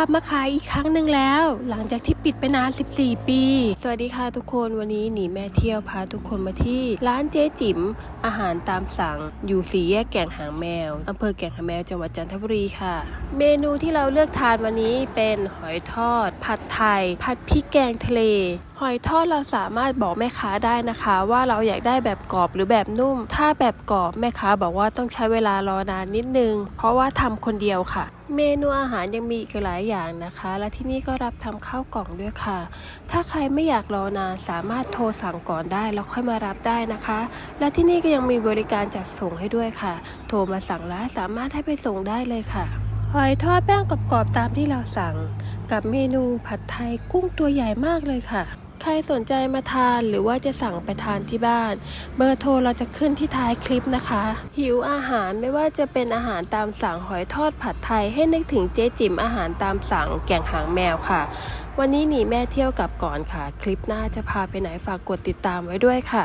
กลับมาขายอีกครั้งหนึ่งแล้ว หลังจากที่ปิดไปนาน 14 ปี สวัสดีค่ะทุกคนวันนี้หนีแม่เที่ยวพาทุกคนมาที่ ร้านเจ๊จิ๋มอาหารตามสั่ง อยู่สี่แยกแก่งหางแมวอำเภอแก่งหางแมวจังหวัดจันทบุรีค่ะ เมนูที่เราเลือกทานวันนี้เป็นหอยทอด ผัดไทย ผัดพริกแกงทะเลหอยทอดเราสามารถบอกแม่ค้าได้นะคะ ว่าเราอยากได้แบบกรอบหรือแบบนุ่ม ถ้าแบบกรอบแม่ค้าบอกว่าต้องใช้เวลารอนานนิดนึง เพราะว่าทำคนเดียวค่ะ เมนูอาหารยังมีอีกหลายอย่างนะคะ และที่นี่ก็รับทำข้าวกล่องด้วยค่ะ ถ้าใครไม่อยากรอนานสามารถโทรสั่งก่อนได้แล้วค่อยมารับได้นะคะ และที่นี่ก็ยังมีบริการจัดส่งให้ด้วยค่ะ โทรมาสั่งแล้วสามารถให้ไปส่งได้เลยค่ะหอยทอดแป้งกรอบๆตามที่เราสั่ง กับเมนูผัดไทยกุ้งตัวใหญ่มากเลยค่ะ รสนใจมาทานหรือว่าจะสั่งไปทานที่บ้าน เบอร์โทรเราจะขึ้นที่ท้ายคลิปนะคะ หิวอาหารไม่ว่าจะเป็นอาหารตามสั่งหอยทอดผัดไทยให้นึกถึงเจ๊จิ๋มอาหารตามสั่งแก่งหางแมวค่ะ วันนี้หนีแม่เที่ยวกลับก่อนค่ะ คลิปหน้าจะพาไปไหนฝากกดติดตามไว้ด้วยค่ะ